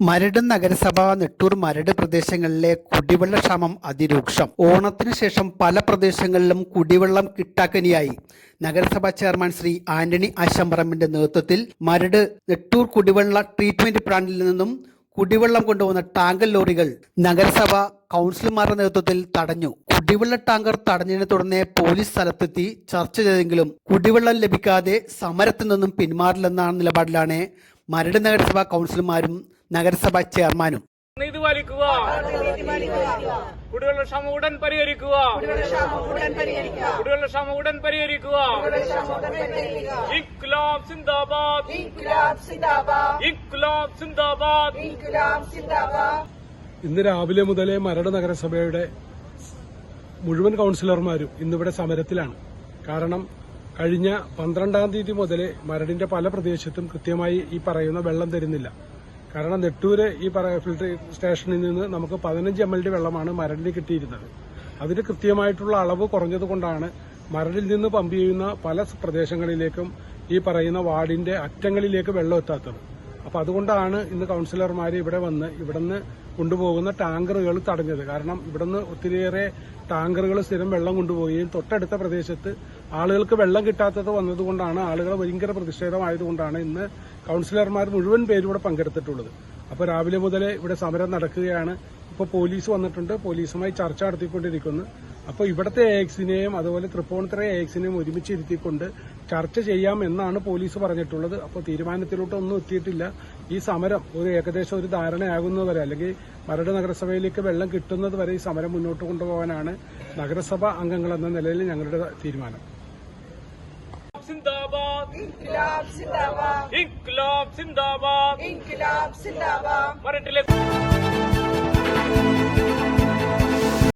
മരട് നഗരസഭ നെട്ടൂർ മരട് പ്രദേശങ്ങളിലെ കുടിവെള്ള ക്ഷാമം അതിരൂക്ഷം. ഓണത്തിന് ശേഷം പല പ്രദേശങ്ങളിലും കുടിവെള്ളം കിട്ടാക്കനിയായി. നഗരസഭാ ചെയർമാൻ ശ്രീ ആന്റണി ആശംപറമ്പിന്റെ നേതൃത്വത്തിൽ മരട് നെട്ടൂർ കുടിവെള്ള ട്രീറ്റ്മെന്റ് പ്ലാന്റിൽ നിന്നും കുടിവെള്ളം കൊണ്ടുപോകുന്ന ടാങ്കർ ലോറികൾ നഗരസഭ കൗൺസിലർമാരുടെ നേതൃത്വത്തിൽ തടഞ്ഞു. കുടിവെള്ള ടാങ്കർ തടഞ്ഞതിനെ തുടർന്ന് പോലീസ് സ്ഥലത്തെത്തി ചർച്ച ചെയ്തെങ്കിലും കുടിവെള്ളം ലഭിക്കാതെ സമരത്തിൽ നിന്നും പിന്മാറില്ലെന്ന നിലപാടിലാണ് മരട് നഗരസഭാ കൗൺസിലർമാരും നഗരസഭാ ചെയർമാനും. നീതി പാലിക്കുക. കുടിവെള്ള ക്ഷാമം ഉടൻ പരിഹരിക്കുക. കുടിവെള്ള ക്ഷാമം ഉടൻ പരിഹരിക്കുക. ഇൻക്ലാബ് സിന്ദാബാദ്. ഇൻക്ലാബ് സിന്ദാബാദ്. ഇന്ന് രാവിലെ മുതലേ മരട് നഗരസഭയുടെ മുഴുവൻ കൌൺസിലർമാരും ഇന്നിവിടെ സമരത്തിലാണ്. കാരണം കഴിഞ്ഞ പന്ത്രണ്ടാം തീയതി മുതൽ മരടിന്റെ പല പ്രദേശത്തും കൃത്യമായി ഈ പറയുന്ന വെള്ളം തരുന്നില്ല. കാരണം നെട്ടൂര് ഈ പറ ഫിൽട്ടർ സ്റ്റേഷനിൽ നിന്ന് നമുക്ക് പതിനഞ്ച് എം എൽ ഡി വെള്ളമാണ് മരടിന് കിട്ടിയിരുന്നത്. അതിന് കൃത്യമായിട്ടുള്ള അളവ് കുറഞ്ഞതുകൊണ്ടാണ് മരടിൽ നിന്ന് പമ്പ് ചെയ്യുന്ന പല പ്രദേശങ്ങളിലേക്കും ഈ പറയുന്ന വാർഡിന്റെ അറ്റങ്ങളിലേക്ക് വെള്ളം എത്താത്തത്. അപ്പൊ അതുകൊണ്ടാണ് ഇന്ന് കൗൺസിലർമാർ ഇവിടെ വന്ന് ഇവിടുന്ന് കൊണ്ടുപോകുന്ന ടാങ്കറുകൾ തടഞ്ഞത്. കാരണം ഇവിടുന്ന് ഒത്തിരിയേറെ ടാങ്കറുകൾ സ്ഥിരം വെള്ളം കൊണ്ടുപോവുകയും തൊട്ടടുത്ത പ്രദേശത്ത് ആളുകൾക്ക് വെള്ളം കിട്ടാത്തത് വന്നതുകൊണ്ടാണ് ആളുകൾ ഭയങ്കര പ്രതിഷേധമായതുകൊണ്ടാണ് ഇന്ന് കൌൺസിലർമാർ മുഴുവൻ പേരും ഇവിടെ പങ്കെടുത്തിട്ടുള്ളത്. അപ്പൊ രാവിലെ മുതലേ ഇവിടെ സമരം നടക്കുകയാണ്. ഇപ്പൊ പോലീസ് വന്നിട്ടുണ്ട്. പോലീസുമായി ചർച്ച നടത്തിക്കൊണ്ടിരിക്കുന്നു. അപ്പൊ ഇവിടുത്തെ എക്സിനെയും അതുപോലെ തൃപ്പൂണിത്തറയെ എക്സിനെയും ഒരുമിച്ച് ഇരുത്തിക്കൊണ്ട് ചർച്ച ചെയ്യാം എന്നാണ് പോലീസ് പറഞ്ഞിട്ടുള്ളത്. അപ്പോൾ തീരുമാനത്തിലോട്ടൊന്നും എത്തിയിട്ടില്ല. ഈ സമരം ഒരു ഏകദേശം ഒരു ധാരണയാകുന്നതുവരെ അല്ലെങ്കിൽ മരട് നഗരസഭയിലേക്ക് വെള്ളം കിട്ടുന്നത് വരെ ഈ സമരം മുന്നോട്ട് കൊണ്ടുപോകാനാണ് നഗരസഭ അംഗങ്ങൾ എന്ന നിലയിൽ ഞങ്ങളുടെ തീരുമാനം. സിന്ദാബാദ് ഇൻക്ലാബ് സിന്ദാബാദ് ഇൻക്ലാബ് സിന്ദാബാദ് ഇൻക്ലാബ് സിന്ദാബാദ് മരട്ടിലെ